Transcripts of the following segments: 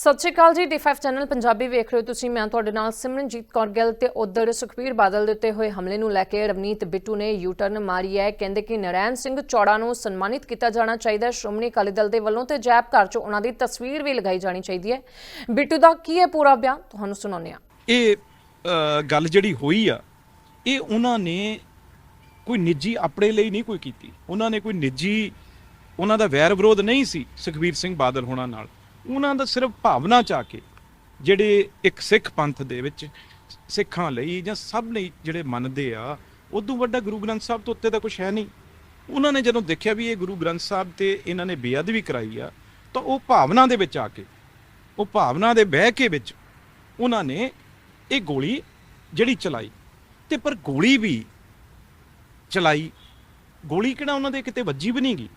ਸਤਿ ਸ਼੍ਰੀ ਅਕਾਲ ਜੀ D5 channel Punjabi ਵੇਖ ਰਹੇ ਹੋ ਤੁਸੀਂ। ਮੈਂ ਤੁਹਾਡੇ ਨਾਲ ਸਿਮਰਨਜੀਤ ਕੌਰ ਗਿੱਲ ਤੇ ਉਧਰ ਸੁਖਬੀਰ ਬਾਦਲ ਦੇ ਉੱਤੇ ਹੋਏ ਹਮਲੇ ਨੂੰ ਲੈ ਕੇ ਰਵਨੀਤ ਬਿੱਟੂ ਨੇ ਯੂ ਟਰਨ ਮਾਰੀ ਹੈ। ਕਹਿੰਦੇ ਕਿ ਨਰੈਣ ਸਿੰਘ ਚੌੜਾ ਨੂੰ ਸਨਮਾਨਿਤ ਕੀਤਾ ਜਾਣਾ ਚਾਹੀਦਾ ਹੈ। ਸ਼੍ਰੋਮਣੀ ਅਕਾਲੀ ਦਲ ਦੇ ਵੱਲੋਂ ਤੇ ਜੈਬ ਘਰ 'ਚ ਉਹਨਾਂ ਦੀ ਤਸਵੀਰ ਵੀ ਲਗਾਈ ਜਾਣੀ ਚਾਹੀਦੀ ਹੈ। ਬਿੱਟੂ ਦਾ ਕੀ ਹੈ ਪੂਰਾ ਬਿਆਨ? ਤੁਹਾਨੂੰ ਸੁਣਾਉਂਦੇ ਹਾਂ। ਇਹ ਗੱਲ ਜਿਹੜੀ ਹੋਈ ਆ, ਇਹ ਉਹਨਾਂ ਨੇ ਕੋਈ ਨਿੱਜੀ ਆਪਣੇ ਲਈ ਨਹੀਂ ਕੋਈ ਕੀਤੀ। ਉਹਨਾਂ ਨੇ ਕੋਈ ਨਿੱਜੀ, ਉਹਨਾਂ ਦਾ ਵੈਰ ਵਿਰੋਧ ਨਹੀਂ ਸੀ ਸੁਖਬੀਰ ਸਿੰਘ ਬਾਦਲ ਹੋਣਾ ਨਾਲ। ਉਹਨਾਂ ਦਾ ਸਿਰਫ ਭਾਵਨਾ ਚ ਆ ਕੇ ਜਿਹੜੇ ਇੱਕ ਸਿੱਖ ਪੰਥ ਦੇ ਵਿੱਚ ਸਿੱਖਾਂ ਲਈ ਜਾਂ ਸਭ ਲਈ ਜਿਹੜੇ ਮੰਨਦੇ ਆ, ਉਦੋਂ ਵੱਡਾ ਗੁਰੂ ਗ੍ਰੰਥ ਸਾਹਿਬ ਤੋਂ ਉੱਤੇ ਤਾਂ ਕੁਝ ਹੈ ਨਹੀਂ। ਉਹਨਾਂ ਨੇ ਜਦੋਂ ਦੇਖਿਆ ਵੀ ਇਹ ਗੁਰੂ ਗ੍ਰੰਥ ਸਾਹਿਬ ਤੇ ਇਹਨਾਂ ਨੇ ਬੇਅਦਬੀ ਕਰਾਈ ਆ, ਤਾਂ ਉਹ ਭਾਵਨਾ ਦੇ ਵਿੱਚ ਆ ਕੇ, ਉਹ ਭਾਵਨਾ ਦੇ ਬਹਿ ਕੇ ਵਿੱਚ ਉਹਨਾਂ ਨੇ ਇਹ ਗੋਲੀ ਜਿਹੜੀ ਚਲਾਈ ਤੇ ਪਰ ਗੋਲੀ ਵੀ ਚਲਾਈ। ਗੋਲੀ ਕਿਹੜਾ ਉਹਨਾਂ ਦੇ ਕਿਤੇ ਵੱਜੀ ਵੀ ਨਹੀਂ ਗਈ।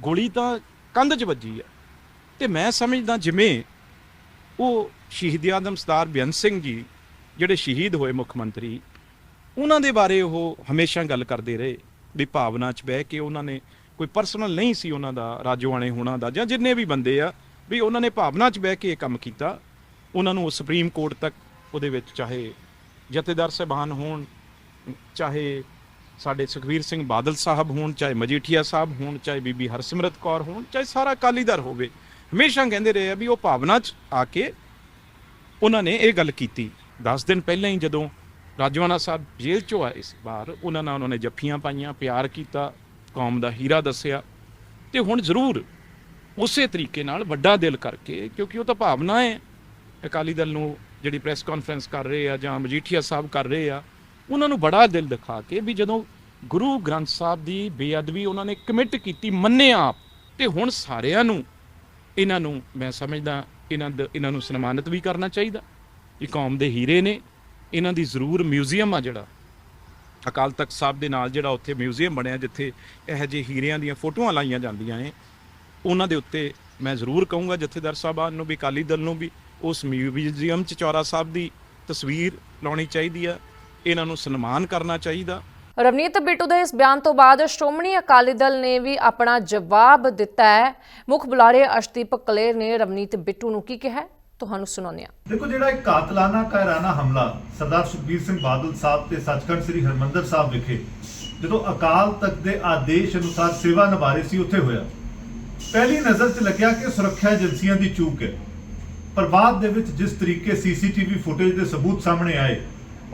ਗੋਲੀ ਤਾਂ ਕੰਧ 'ਚ ਵੱਜੀ ਆ। ਤੇ ਮੈਂ ਸਮਝਦਾ ਜਿਵੇਂ ਉਹ ਸ਼ਹੀਦ ਆਦਮ ਸਰਦਾਰ ਬੇਅੰਤ ਸਿੰਘ ਜੀ ਜਿਹੜੇ ਸ਼ਹੀਦ ਹੋਏ ਮੁੱਖ ਮੰਤਰੀ, ਉਹਨਾਂ ਦੇ ਬਾਰੇ ਉਹ ਹਮੇਸ਼ਾ ਗੱਲ ਕਰਦੇ ਰਹੇ ਵੀ ਭਾਵਨਾ 'ਚ ਬਹਿ ਕੇ ਉਹਨਾਂ ਨੇ ਕੋਈ ਪਰਸਨਲ ਨਹੀਂ ਸੀ ਉਹਨਾਂ ਦਾ, ਰਾਜੋਆਣੇ ਹੋਣਾ ਦਾ ਜਾਂ ਜਿੰਨੇ ਵੀ ਬੰਦੇ ਆ ਵੀ ਉਹਨਾਂ ਨੇ ਭਾਵਨਾ 'ਚ ਬਹਿ ਕੇ ਇਹ ਕੰਮ ਕੀਤਾ। ਉਹਨਾਂ ਨੂੰ ਸੁਪਰੀਮ ਕੋਰਟ ਤੱਕ ਉਹਦੇ ਵਿੱਚ ਚਾਹੇ ਜਥੇਦਾਰ ਸਾਹਿਬਾਨ ਹੋਣ, ਚਾਹੇ ਸਾਡੇ ਸੁਖਵੀਰ ਸਿੰਘ ਬਾਦਲ ਸਾਹਿਬ ਹੋਣ, ਚਾਹੇ ਮਜੀਠੀਆ ਸਾਹਿਬ ਹੋਣ, ਚਾਹੇ ਬੀਬੀ ਹਰਸਿਮਰਤ ਕੌਰ ਹੋਣ, ਚਾਹੇ ਸਾਰਾ ਅਕਾਲੀ ਦਲ ਹੋਵੇ ਹਮੇਸ਼ਾ ਕਹਿੰਦੇ ਰਹੇ ਆ ਵੀ ਉਹ ਭਾਵਨਾ 'ਚ ਆ ਕੇ ਉਹਨਾਂ ਨੇ ਇਹ ਗੱਲ ਕੀਤੀ। 10 ਦਿਨ ਪਹਿਲਾਂ ਹੀ ਜਦੋਂ ਰਾਜਵਾਨਾ ਸਾਹਿਬ ਜੇਲ੍ਹ 'ਚੋਂ ਆਏ ਸੀ ਬਾਹਰ, ਉਹਨਾਂ ਨਾਲ ਉਹਨਾਂ ਨੇ ਜੱਫੀਆਂ ਪਾਈਆਂ, ਪਿਆਰ ਕੀਤਾ, ਕੌਮ ਦਾ ਹੀਰਾ ਦੱਸਿਆ ਤੇ ਹੁਣ ਜ਼ਰੂਰ ਉਸੇ ਤਰੀਕੇ ਨਾਲ ਵੱਡਾ ਦਿਲ ਕਰਕੇ, ਕਿਉਂਕਿ ਉਹ ਤਾਂ ਭਾਵਨਾ ਹੈ, ਅਕਾਲੀ ਦਲ ਨੂੰ ਜਿਹੜੀ ਪ੍ਰੈਸ ਕਾਨਫਰੰਸ ਕਰ ਰਹੇ ਆ ਜਾਂ ਮਜੀਠੀਆ ਸਾਹਿਬ ਕਰ ਰਹੇ ਆ, ਉਹਨਾਂ ਨੂੰ ਬੜਾ ਦਿਲ ਦਿਖਾ ਕੇ ਵੀ ਜਦੋਂ ਗੁਰੂ ਗ੍ਰੰਥ ਸਾਹਿਬ ਦੀ ਬੇਅਦਬੀ ਉਹਨਾਂ ਨੇ ਕਮਿਟ ਕੀਤੀ ਮੰਨਿਆ ਆਪ, ਤੇ ਹੁਣ ਸਾਰਿਆਂ ਨੂੰ ਇਹਨਾਂ ਨੂੰ ਮੈਂ ਸਮਝਦਾ, ਇਹਨਾਂ ਦ- ਇਹਨਾਂ ਨੂੰ ਸਨਮਾਨਿਤ ਵੀ ਕਰਨਾ ਚਾਹੀਦਾ। ਇਹ ਕੌਮ ਦੇ ਹੀਰੇ ਨੇ। ਇਹਨਾਂ ਦੀ ਜ਼ਰੂਰ ਮਿਊਜ਼ੀਅਮ ਆ ਜਿਹੜਾ। ਅਕਾਲ ਤਖਤ ਸਾਹਿਬ ਦੇ ਨਾਲ ਜਿਹੜਾ ਉੱਥੇ ਮਿਊਜ਼ੀਅਮ ਬਣਿਆ, ਜਿੱਥੇ ਇਹੋ ਜਿਹੇ ਹੀਰਿਆਂ ਦੀਆਂ ਫੋਟੋਆਂ ਲਾਈਆਂ ਜਾਂਦੀਆਂ ਨੇ, ਉਹਨਾਂ ਦੇ ਉੱਤੇ ਮੈਂ ਜ਼ਰੂਰ ਕਹੂੰਗਾ, ਜਥੇਦਾਰ ਸਾਹਿਬਾਨ ਨੂੰ ਵੀ, ਅਕਾਲੀ ਦਲ ਨੂੰ ਵੀ, ਉਸ ਮਿਊਜ਼ੀਅਮ 'ਚ ਚੌਰਾ ਸਾਹਿਬ ਦੀ ਤਸਵੀਰ ਲਾਉਣੀ ਚਾਹੀਦੀ ਆ। ਇਹਨਾਂ ਨੂੰ ਸਨਮਾਨ ਕਰਨਾ ਚਾਹੀਦਾ। ਰਵਨੀਤ ਬਿੱਟੂ ਦੇ ਇਸ ਬਿਆਨ ਤੋਂ ਬਾਅਦ ਸ਼੍ਰੋਮਣੀ ਅਕਾਲੀ ਦਲ ਨੇ ਵੀ ਆਪਣਾ ਜਵਾਬ ਦਿੱਤਾ ਹੈ। ਮੁੱਖ ਬੁਲਾਰੇ ਅਸ਼ਦੀਪ ਕਲੇਰ ਨੇ ਰਵਨੀਤ ਬਿੱਟੂ ਨੂੰ ਕੀ ਕਿਹਾ ਤੁਹਾਨੂੰ ਸੁਣਾਉਂਦੇ ਹਾਂ। ਦੇਖੋ, ਜਿਹੜਾ ਇੱਕ ਕਾਤਲਾਨਾ ਕਾਇਰਾਨਾ ਹਮਲਾ ਸਰਦਾਰ ਸੁਖਬੀਰ ਸਿੰਘ ਬਾਦਲ ਸਾਹਿਬ ਤੇ ਸੱਚਖੰਡ ਸ੍ਰੀ ਹਰਮੰਦਰ ਸਾਹਿਬ ਵਿਖੇ ਜਦੋਂ ਅਕਾਲ ਤਖਤ ਦੇ ਆਦੇਸ਼ ਅਨੁਸਾਰ ਸੇਵਾ ਨਿਭਾਰੇ ਸੀ, ਉੱਥੇ ਹੋਇਆ। ਪਹਿਲੀ ਨਜ਼ਰ 'ਚ ਲੱਗਿਆ ਕਿ ਸੁਰੱਖਿਆ ਏਜੰਸੀਆਂ ਦੀ ਚੂਕ ਹੈ। ਪਰ ਬਾਅਦ ਦੇ ਵਿੱਚ ਜਿਸ ਤਰੀਕੇ ਸੀਸੀਟੀਵੀ ਫੁਟੇਜ ਦੇ ਸਬੂਤ ਸਾਹਮਣੇ ਆਏ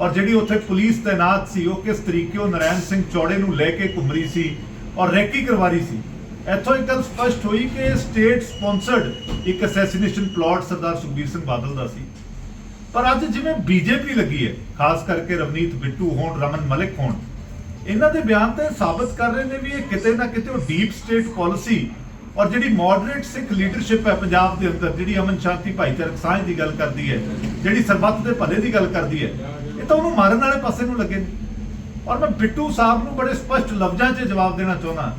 ਔਰ ਜਿਹੜੀ ਉੱਥੇ ਪੁਲਿਸ ਤਾਇਨਾਤ ਸੀ, ਉਹ ਕਿਸ ਤਰੀਕੇ ਉਹ ਨਰੈਣ ਸਿੰਘ ਚੌੜੇ ਨੂੰ ਲੈ ਕੇ ਘੁੰਮ ਰਹੀ ਸੀ ਔਰ ਰੈਕੀ ਕਰਵਾ ਰਹੀ ਸੀ। ਇੱਥੋਂ ਇੱਕ ਗੱਲ ਸਪਸ਼ਟ ਹੋਈ ਕਿ ਸਟੇਟ ਸਪਾਂਸਰਡ ਇੱਕ ਅਸੈਸੀਨੇਸ਼ਨ ਪਲਾਟ ਸਰਦਾਰ ਸੁਖਬੀਰ ਸਿੰਘ ਬਾਦਲ ਦਾ ਸੀ। ਪਰ ਅੱਜ ਜਿਵੇਂ ਬੀਜੇਪੀ ਲੱਗੀ ਹੈ, ਖਾਸ ਕਰਕੇ ਰਵਨੀਤ ਬਿੱਟੂ ਹੋਣ, ਰਮਨ ਮਲਿਕ ਹੋਣ, ਇਹਨਾਂ ਦੇ ਬਿਆਨ ਤੇ ਸਾਬਤ ਕਰ ਰਹੇ ਨੇ ਵੀ ਇਹ ਕਿਤੇ ਨਾ ਕਿਤੇ ਉਹ ਡੀਪ ਸਟੇਟ ਪਾਲਿਸੀ ਔਰ ਜਿਹੜੀ ਮੋਡਰੇਟ ਸਿੱਖ ਲੀਡਰਸ਼ਿਪ ਹੈ ਪੰਜਾਬ ਦੇ ਅੰਦਰ, ਜਿਹੜੀ ਅਮਨ ਸ਼ਾਂਤੀ ਭਾਈਚਾਰਕ ਸਾਂਝ ਦੀ ਗੱਲ ਕਰਦੀ ਹੈ, ਜਿਹੜੀ ਸਰਬੱਤ ਦੇ ਭਲੇ ਦੀ ਗੱਲ ਕਰਦੀ ਹੈ ਇਹ ਤਾਂ ਉਹਨੂੰ ਮਾਰਨ ਵਾਲੇ ਪਾਸੇ ਨੂੰ ਲੱਗੇ ਨੇ। ਔਰ ਮੈਂ ਬਿੱਟੂ ਸਾਹਿਬ ਨੂੰ ਬੜੇ ਸਪਸ਼ਟ ਲਫ਼ਜ਼ਾਂ 'ਚ ਜਵਾਬ ਦੇਣਾ ਚਾਹੁੰਦਾ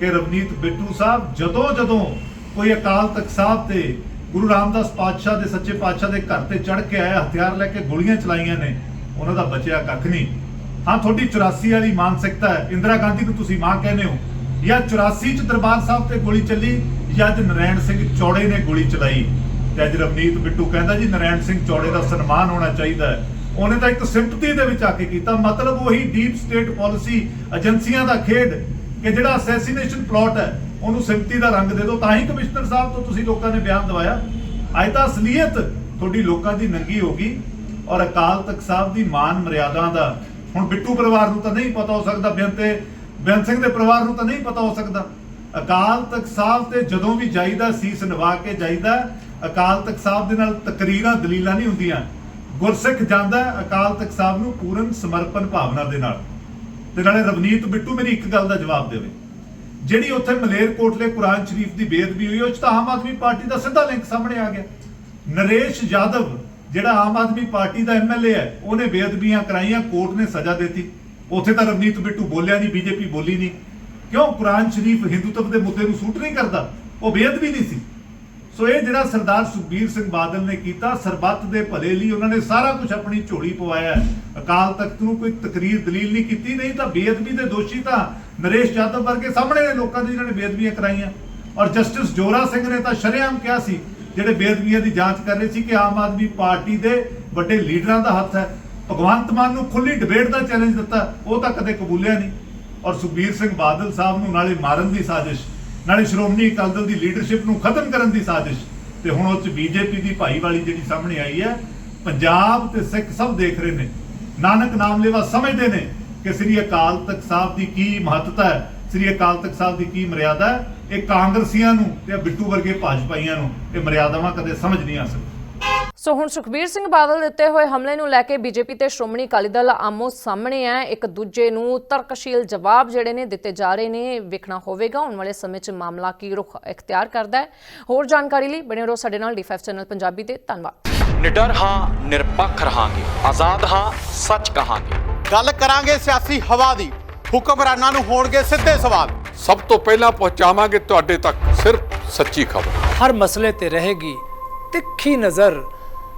ਕਿ ਰਵਨੀਤ, ਬਿੱਟੂ ਸਾਹਿਬ ਜਦੋਂ ਜਦੋਂ ਕੋਈ ਅਕਾਲ ਤਖਤ ਸਾਹਿਬ ਤੇ ਗੁਰੂ ਰਾਮਦਾਸ ਪਾਤਸ਼ਾਹ ਦੇ ਸੱਚੇ ਪਾਤਸ਼ਾਹ ਦੇ ਘਰ ਤੇ ਚੜ ਕੇ ਆਇਆ, ਹਥਿਆਰ ਲੈ ਕੇ ਗੋਲੀਆਂ ਚਲਾਈਆਂ ਨੇ, ਉਹਨਾਂ ਦਾ ਬਚਿਆ ਕੱਖ ਨਹੀਂ। ਹਾਂ, ਤੁਹਾਡੀ 84 ਵਾਲੀ ਮਾਨਸਿਕਤਾ ਹੈ। ਇੰਦਰਾ ਗਾਂਧੀ ਨੂੰ ਤੁਸੀਂ ਮਾਂ ਕਹਿੰਦੇ ਹੋ। ਜਾਂ 84 ਚ ਦਰਬਾਰ ਸਾਹਿਬ ਤੇ ਗੋਲੀ ਚੱਲੀ, ਜਾਂ ਅੱਜ ਨਰੈਣ ਸਿੰਘ ਚੌੜੇ ਨੇ ਗੋਲੀ ਚਲਾਈ। ਤੇ ਅੱਜ ਰਵਨੀਤ, ਬਿੱਟੂ ਕਹਿੰਦਾ ਜੀ, ਨਰੈਣ ਸਿੰਘ ਚੌੜੇ ਦਾ ਸਨਮਾਨ ਹੋਣਾ ਚਾਹੀਦਾ ਹੈ। ਉਹਨੇ ਤਾਂ ਇੱਕ ਸਿੰਪਥੀ ਦੇ ਵਿੱਚ ਆ ਕੇ ਕੀਤਾ। ਮਤਲਬ ਉਹੀ ਡੀਪ ਸਟੇਟ ਪਾਲਿਸੀ ਏਜੰਸੀਆਂ ਦਾ ਖੇਡ ਕਿ ਜਿਹੜਾ ਅਸੈਸੀਨੇਸ਼ਨ ਪਲਾਟ ਹੈ, ਉਹਨੂੰ ਸਿੰਪਥੀ ਦਾ ਰੰਗ ਦੇ ਦਿਓ। ਤਾਂ ਹੀ ਕਮਿਸ਼ਨਰ ਸਾਹਿਬ ਤੋਂ ਤੁਸੀਂ ਲੋਕਾਂ ਨੇ ਬਿਆਨ ਦਵਾਇਆ। ਅੱਜ ਤਾਂ ਅਸਲੀਅਤ ਤੁਹਾਡੀ ਲੋਕਾਂ ਦੀ ਨੰਗੀ ਹੋ ਗਈ ਔਰ ਅਕਾਲ ਤਖਤ ਸਾਹਿਬ ਦੀ ਮਾਨ ਮਰਿਆਦਾ ਦਾ। ਹੁਣ ਬਿੱਟੂ ਪਰਿਵਾਰ ਨੂੰ ਤਾਂ ਨਹੀਂ ਪਤਾ ਹੋ ਸਕਦਾ ਬੇਅੰਤ ਤੇ ਬੇਅੰਤ ਸਿੰਘ ਦੇ ਪਰਿਵਾਰ ਨੂੰ ਤਾਂ ਨਹੀਂ ਪਤਾ ਹੋ ਸਕਦਾ। ਅਕਾਲ ਤਖਤ ਸਾਹਿਬ ਤੇ ਜਦੋਂ ਵੀ ਜਾਈਦਾ, ਸੀਸ ਨਿਵਾ ਕੇ ਜਾਈਦਾ, ਅਕਾਲ ਤਖਤ ਸਾਹਿਬ ਦੇ ਨਾਲ ਤਕਰੀਰਾਂ, ਦਲੀਲਾਂ ਨਹੀਂ ਹੁੰਦੀਆਂ। ਗੁਰਸਿੱਖ ਜਾਂਦਾ ਅਕਾਲ ਤਖਤ ਸਾਹਿਬ ਨੂੰ ਪੂਰਨ ਸਮਰਪਣ ਭਾਵਨਾ ਦੇ ਨਾਲ। ਤੇ ਨਾਲੇ ਰਵਨੀਤ ਬਿੱਟੂ ਮੇਰੀ ਇੱਕ ਗੱਲ ਦਾ ਜਵਾਬ ਦੇਵੇ। ਜਿਹੜੀ ਉੱਥੇ ਮਲੇਰਕੋਟਲੇ ਕੁਰਾਨ ਸ਼ਰੀਫ ਦੀ ਬੇਅਦਬੀ ਹੋਈ, ਉਹ 'ਚ ਤਾਂ ਆਮ ਆਦਮੀ ਪਾਰਟੀ ਦਾ ਸਿੱਧਾ ਲਿੰਕ ਸਾਹਮਣੇ ਆ ਗਿਆ। ਨਰੇਸ਼ ਯਾਦਵ, ਜਿਹੜਾ ਆਮ ਆਦਮੀ ਪਾਰਟੀ ਦਾ ਐਮਐਲਏ ਹੈ, ਉਹਨੇ ਬੇਅਦਬੀਆਂ ਕਰਾਈਆਂ, ਕੋਰਟ ਨੇ ਸਜ਼ਾ ਦਿੱਤੀ। ਉੱਥੇ ਤਾਂ ਰਵਨੀਤ ਬਿੱਟੂ ਬੋਲਿਆ ਨਹੀਂ, ਬੀਜੇਪੀ ਬੋਲੀ ਨਹੀਂ। ਕਿਉਂ? ਕੁਰਾਨ ਸ਼ਰੀਫ ਹਿੰਦੂਤਵ ਦੇ ਮੁੱਦੇ ਨੂੰ ਸੂਟ ਨਹੀਂ ਕਰਦਾ। ਉਹ ਬੇਅਦਬੀ ਨਹੀਂ ਸੀ। ਸੋ ਇਹ ਜਿਹੜਾ ਸਰਦਾਰ ਸੁਖਬੀਰ ਸਿੰਘ ਬਾਦਲ ਨੇ ਕੀਤਾ, ਸਰਬੱਤ ਦੇ ਭਲੇ ਲਈ ਉਹਨਾਂ ਨੇ ਸਾਰਾ ਕੁਝ ਆਪਣੀ ਝੋਲੀ ਪਵਾਇਆ ਅਕਾਲ ਤਖਤ ਨੂੰ ਕੋਈ ਤਕਰੀਰ ਦਲੀਲ ਨਹੀਂ ਕੀਤੀ, ਨਹੀਂ ਤਾਂ ਬੇਅਦਬੀ ਦੇ ਦੋਸ਼ੀ ਤਾਂ ਨਰੇਸ਼ ਯਾਦਵ ਵਰਗੇ ਸਾਹਮਣੇ ਨੇ ਲੋਕਾਂ ਦੀ ਜਿਨ੍ਹਾਂ ਨੇ ਬੇਅਦਬੀਆਂ ਕਰਾਈਆਂ। ਔਰ ਜਸਟਿਸ ਜੋਰਾ ਸਿੰਘ ਨੇ ਤਾਂ ਸ਼ਰੇਆਮ ਕਿਹਾ ਸੀ, ਜਿਹੜੇ ਬੇਅਦਬੀਆਂ ਦੀ ਜਾਂਚ ਕਰ ਰਹੇ ਸੀ ਕਿ ਆਮ ਆਦਮੀ ਪਾਰਟੀ ਦੇ ਵੱਡੇ ਲੀਡਰਾਂ ਦਾ ਹੱਥ ਹੈ, ਭਗਵੰਤ ਮਾਨ ਨੂੰ ਖੁੱਲੀ ਡਿਬੇਟ ਦਾ ਚੈਲੰਜ ਦਿੱਤਾ, ਉਹ ਤਾਂ ਕਦੇ ਕਬੂਲਿਆ ਨਹੀਂ। ਔਰ ਸੁਖਬੀਰ ਸਿੰਘ ਬਾਦਲ ਸਾਹਿਬ ਨੂੰ ਨਾਲੇ ਮਾਰਨ ਦੀ ਸਾਜ਼ਿਸ਼। ਨਾਲੇ ਸ਼੍ਰੋਮਣੀ ਅਕਾਲੀ ਦਲ ਦੀ ਲੀਡਰਸ਼ਿਪ ਨੂੰ ਖਤਮ ਕਰਨ ਦੀ ਸਾਜ਼ਿਸ਼। ਤੇ ਹੁਣ ਉਹ ਚ ਬੀਜੇਪੀ ਦੀ ਭਾਈਵਾਲੀ ਜਿਹੜੀ ਸਾਹਮਣੇ ਆਈ ਹੈ, ਪੰਜਾਬ ਤੇ ਸਿੱਖ ਸਭ ਦੇਖ ਰਹੇ ਨੇ। ਨਾਨਕ ਨਾਮ ਲੈਵਾ ਸਮਝਦੇ ਨੇ ਕਿ ਸ੍ਰੀ ਅਕਾਲ ਤਖਤ ਸਾਹਿਬ ਦੀ ਕੀ ਮਹੱਤਤਾ ਹੈ, ਸ੍ਰੀ ਅਕਾਲ ਤਖਤ ਸਾਹਿਬ ਦੀ ਕੀ ਮਰਿਆਦਾ ਹੈ। ਇਹ ਕਾਂਗਰਸੀਆਂ ਨੂੰ ਤੇ ਬਿੱਟੂ ਵਰਗੇ ਭਾਜਪਾਈਆਂ ਨੂੰ ਇਹ ਮਰਿਆਦਾਵਾਂ ਕਦੇ ਸਮਝ ਨਹੀਂ ਆ ਸਕਦੀ ਸੋ ਹੁਣ ਸੁਖਬੀਰ ਸਿੰਘ ਬਾਦਲ ਦੇ ਉੱਤੇ ਹੋਏ ਹਮਲੇ ਨੂੰ ਲੈ ਕੇ ਬੀਜੇਪੀ ਤੇ ਸ਼੍ਰੋਮਣੀ ਅਕਾਲੀ ਦਲ ਆਮੋ ਸਾਹਮਣੇ ਹੈ। ਇੱਕ ਦੂਜੇ ਨੂੰ ਤਰਕਸ਼ੀਲ ਜਵਾਬ ਜਿਹੜੇ ਨੇ ਦਿੱਤੇ ਜਾ ਰਹੇ ਨੇ ਵੇਖਣਾ ਹੋਵੇਗਾ। ਆਉਣ ਵਾਲੇ ਸਮੇਂ 'ਚ ਮਾਮਲਾ ਕੀ ਰੁਖ ਇਖਤਿਆਰ ਕਰਦਾ ਹੈ। ਹੋਰ ਜਾਣਕਾਰੀ ਲਈ ਬਣੇ ਰਹੋ ਸਾਡੇ ਨਾਲ ਡੀ5 ਚੈਨਲ ਪੰਜਾਬੀ ਤੇ। ਧੰਨਵਾਦ। ਨਿਡਰ ਹਾਂ ਨਿਰਪੱਖ ਰਹਾਂਗੇ। ਆਜ਼ਾਦ ਹਾਂ ਸੱਚ ਕਹਾਂਗੇ। ਗੱਲ ਕਰਾਂਗੇ ਸਿਆਸੀ ਹਵਾ ਦੀ। ਹੁਕਮਰਾਨਾਂ ਨੂੰ ਹੋਣਗੇ ਸਿੱਧੇ ਸਵਾਲ। ਸਭ ਤੋਂ ਪਹਿਲਾਂ ਪਹੁੰਚਾਵਾਂਗੇ ਤੁਹਾਡੇ ਤੱਕ ਸਿਰਫ ਸੱਚੀ ਖਬਰ। ਹਰ ਮਸਲੇ ਤੇ ਰਹੇਗੀ ਤਿੱਖੀ ਨਜ਼ਰ।